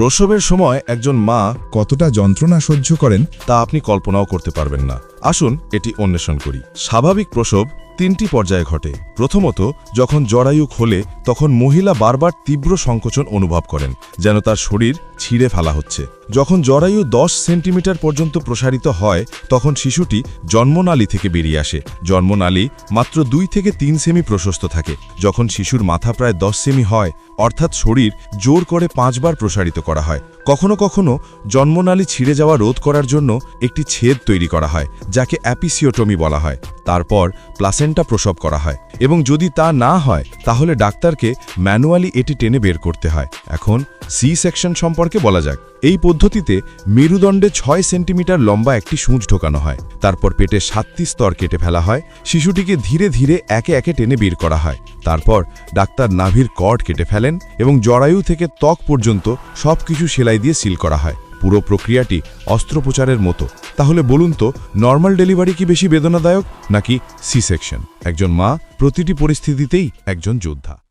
প্রসবের সময় একজন মা কতটা যন্ত্রণা সহ্য করেন তা আপনি কল্পনাও করতে পারবেন না। আসুন এটি অন্বেষণ করি। স্বাভাবিক প্রসব তিনটি পর্যায়ে ঘটে। প্রথমত, যখন জরায়ু খোলে, তখন মহিলা বারবার তীব্র সংকোচন অনুভব করেন, যেন তার শরীর ছিঁড়ে ফেলা হচ্ছে। যখন জরায়ু দশ সেন্টিমিটার পর্যন্ত প্রসারিত হয়, তখন শিশুটি জন্মনালী থেকে বেরিয়ে আসে। জন্মনালী মাত্র দুই থেকে তিন সেমি প্রশস্ত থাকে। যখন শিশুর মাথা প্রায় দশ সেমি হয়, অর্থাৎ শরীর জোর করে পাঁচবার প্রসারিত করা হয়। কখনো কখনো জন্মনালী ছিঁড়ে যাওয়া রোধ করার জন্য একটি ছেদ তৈরি করা হয় যাকে অ্যাপিসিওটমি বলা হয়। তারপর প্লাসেন্টা প্রসব করা হয় এবং যদি তা না হয়, তাহলে ডাক্তারকে ম্যানুয়ালি এটি টেনে বের করতে হয়। এখন সি সেকশন সম্পর্কে বলা যাক। এই পদ্ধতিতে মেরুদণ্ডে ছয় সেন্টিমিটার লম্বা একটি সূঁচ ঢোকানো হয়। তারপর পেটে সাতটি স্তর কেটে ফেলা হয়। শিশুটিকে ধীরে ধীরে একে একে টেনে বের করা হয়। তারপর ডাক্তার নাভির কর্ড কেটে ফেলেন এবং জরায়ু থেকে ত্বক পর্যন্ত সবকিছু সেলাই দিয়ে সিল করা হয়। পুরো প্রক্রিয়াটি অস্ত্রোপচারের মতো। তাহলে বলুন তো নর্মাল ডেলিভারি কি বেশি বেদনাদায়ক নাকি সি সেকশন একজন মা প্রতিটি পরিস্থিতিতেই একজন যোদ্ধা।